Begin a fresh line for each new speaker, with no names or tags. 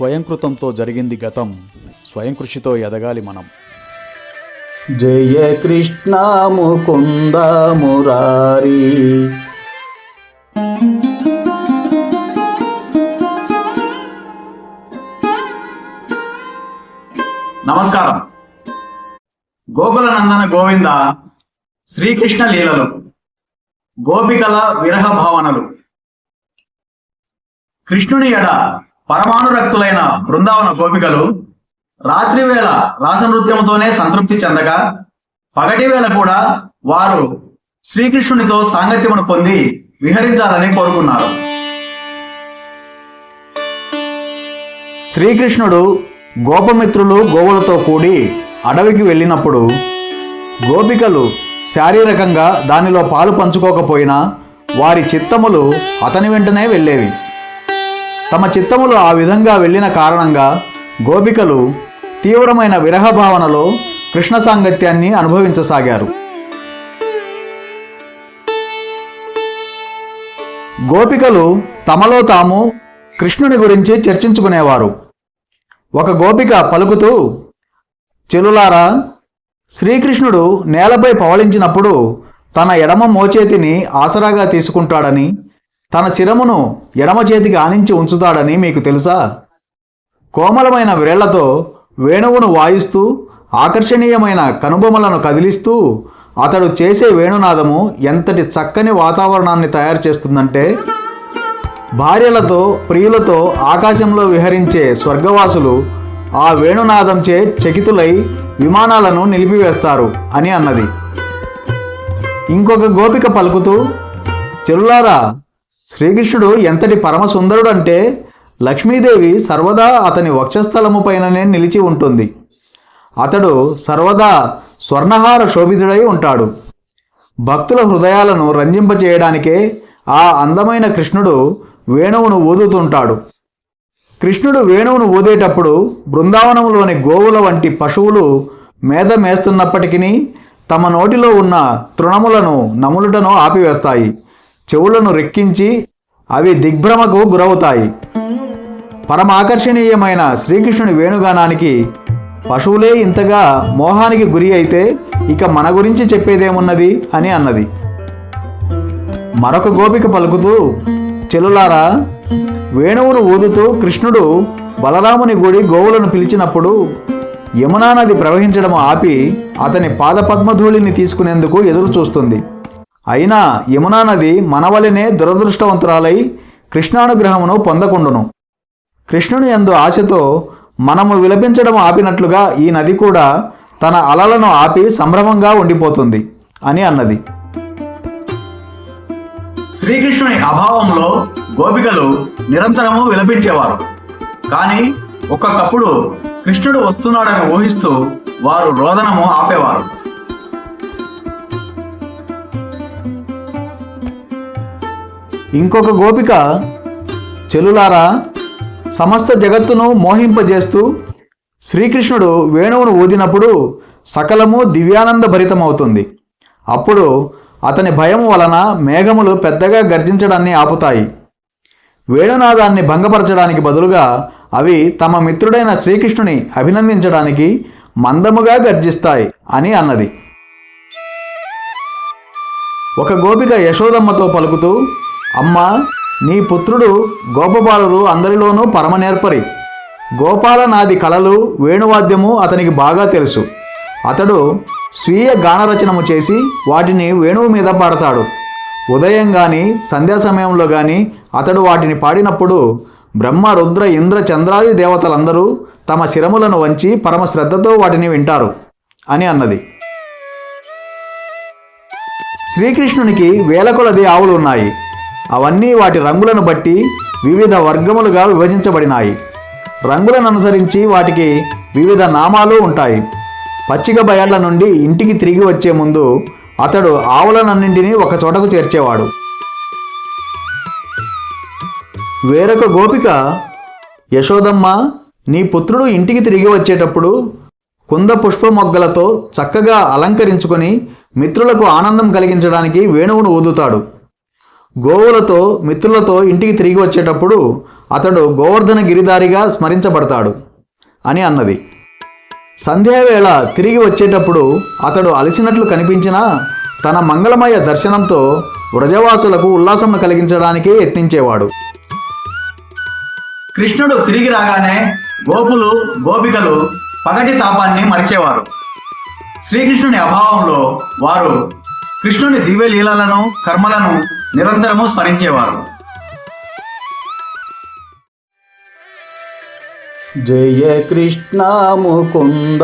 స్వయంకృతంతో జరిగింది గతం. స్వయం కృషితో ఎదగాలి మనం.
జయ కృష్ణ ముకుంద మురారి.
నమస్కారం. గోకుల నందన గోవింద శ్రీకృష్ణ లీలలు గోపికల విరహ భావనలు. కృష్ణుని ఎడ పరమానురక్తులైన బృందావన గోపికలు రాత్రి వేళ రాసనృత్యముతోనే సంతృప్తి చెందగా పగటి వేళ కూడా వారు శ్రీకృష్ణునితో సాంగత్యమును పొంది విహరించాలని కోరుకున్నారు. శ్రీకృష్ణుడు గోపమిత్రులు గోవులతో కూడి అడవికి వెళ్ళినప్పుడు గోపికలు శారీరకంగా దానిలో పాలు పంచుకోకపోయినా వారి చిత్తములు అతని వెంటనే వెళ్ళేవి. తమ చిత్తములు ఆ విధంగా వెళ్ళిన కారణంగా గోపికలు తీవ్రమైన విరహ భావనలో కృష్ణ సాంగత్యాన్ని అనుభవించసాగారు. గోపికలు తమలో తాము కృష్ణుని గురించి చర్చించుకునేవారు. ఒక గోపిక పలుకుతూ చెలులారా శ్రీకృష్ణుడు నేలపై పవళించినప్పుడు తన ఎడమ మోచేతిని ఆసరాగా తీసుకుంటాడని తన శిరమును ఎడమ చేతికి ఆనించి ఉంచుతాడని మీకు తెలుసా? కోమలమైన వ్రేళ్ళతో వేణువును వాయిస్తూ ఆకర్షణీయమైన కనుబొమలను కదిలిస్తూ అతడు చేసే వేణునాదము ఎంతటి చక్కని వాతావరణాన్ని తయారు చేస్తుందంటే భార్యలతో ప్రియులతో ఆకాశంలో విహరించే స్వర్గవాసులు ఆ వేణునాదంచే చకితులై విమానాలను నిలిపివేస్తారు అని అన్నది. ఇంకొక గోపిక పలుకుతూ చెల్లారా శ్రీకృష్ణుడు ఎంతటి పరమసుందరుడు అంటే లక్ష్మీదేవి సర్వదా అతని వక్షస్థలము పైననే నిలిచి ఉంటుంది. అతడు సర్వదా స్వర్ణహార శోభితుడై ఉంటాడు. భక్తుల హృదయాలను రంజింపచేయడానికే ఆ అందమైన కృష్ణుడు వేణువును ఊదుతుంటాడు. కృష్ణుడు వేణువును ఊదేటప్పుడు బృందావనంలోని గోవుల వంటి పశువులు మేత మేస్తున్నప్పటికీ తమ నోటిలో ఉన్న తృణములను నములుటను ఆపివేస్తాయి. చెవులను రెక్కించి అవి దిగ్భ్రమకు గురవుతాయి. పరమాకర్షణీయమైన శ్రీకృష్ణుని వేణుగానానికి పశువులే ఇంతగా మోహానికి గురి అయితే ఇక మన గురించి చెప్పేదేమున్నది అని అన్నది. మరొక గోపిక పలుకుతూ చెలులారా వేణువును ఊదుతూ కృష్ణుడు బలరాముని గుడి గోవులను పిలిచినప్పుడు యమునా నది ప్రవహించడం ఆపి అతని పాదపద్మధూళిని తీసుకునేందుకు ఎదురు చూస్తుంది అయినా యమునా నది మనవలనే దురదృష్టవంతురాలై కృష్ణానుగ్రహమును పొందకుండును. కృష్ణుని ఎందు ఆశతో మనము విలపించడం ఆపినట్లుగా ఈ నది కూడా తన అలలను ఆపి సంభ్రమంగా ఉండిపోతుంది అని అన్నది. శ్రీకృష్ణుని అభావంలో గోపికలు నిరంతరము విలపించేవారు. కానీ ఒక్కొక్కప్పుడు కృష్ణుడు వస్తున్నాడని ఊహిస్తూ వారు రోదనము ఆపేవారు.
ఇంకొక గోపిక చెలులారా సమస్త జగత్తును మోహింపజేస్తూ శ్రీకృష్ణుడు వేణువును ఊదినప్పుడు సకలము దివ్యానంద భరితమవుతుంది అప్పుడు అతని భయం వలన మేఘములు పెద్దగా గర్జించడాన్ని ఆపుతాయి. వేణునాదాన్ని భంగపరచడానికి బదులుగా అవి తమ మిత్రుడైన శ్రీకృష్ణుని అభినందించడానికి మందముగా గర్జిస్తాయి అని అన్నది. ఒక గోపిక యశోదమ్మతో పలుకుతూ అమ్మా నీ పుత్రుడు గోపబాలురు అందరిలోనూ పరమ నేర్పరి గోపాలనాది కళలు వేణువాద్యము అతనికి బాగా తెలుసు. అతడు స్వీయ గానరచనము చేసి వాటిని వేణువు మీద పాడతాడు. ఉదయం కానీ సంధ్యా సమయంలో కానీ అతడు వాటిని పాడినప్పుడు బ్రహ్మ రుద్ర ఇంద్ర చంద్రాది దేవతలందరూ తమ శిరములను వంచి పరమ శ్రద్ధతో వాటిని వింటారు అని అన్నది. శ్రీకృష్ణునికి వేల కొలది ఆవులు ఉన్నాయి. అవన్నీ వాటి రంగులను బట్టి వివిధ వర్గములుగా విభజించబడినాయి. రంగులను అనుసరించి వాటికి వివిధ నామాలు ఉంటాయి. పచ్చిక బయళ్ళ నుండి ఇంటికి తిరిగి వచ్చే ముందు అతడు ఆవులనన్నింటినీ ఒక చోటకు చేర్చేవాడు. వేరొక గోపిక యశోదమ్మ నీ పుత్రుడు ఇంటికి తిరిగి వచ్చేటప్పుడు కుంద పుష్ప మొగ్గలతో చక్కగా అలంకరించుకొని మిత్రులకు ఆనందం కలిగించడానికి వేణువును ఊదుతాడు. గోవులతో మిత్రులతో ఇంటికి తిరిగి వచ్చేటప్పుడు
అతడు గోవర్ధన గిరిదారిగా స్మరించబడతాడు అని అన్నది. సంధ్యావేళ తిరిగి వచ్చేటప్పుడు అతడు అలసినట్లు కనిపించినా తన మంగళమయ దర్శనంతో వ్రజవాసులకు ఉల్లాసం కలిగించడానికే యత్నించేవాడు. కృష్ణుడు తిరిగి రాగానే గోపులు గోపికలు పగటి తాపాన్ని మరిచేవారు. శ్రీకృష్ణుని అభావంలో వారు కృష్ణుని దివ్య లీలలను కర్మలను నిరంతరము స్మరించేవారు.
జయ కృష్ణ ముకుంద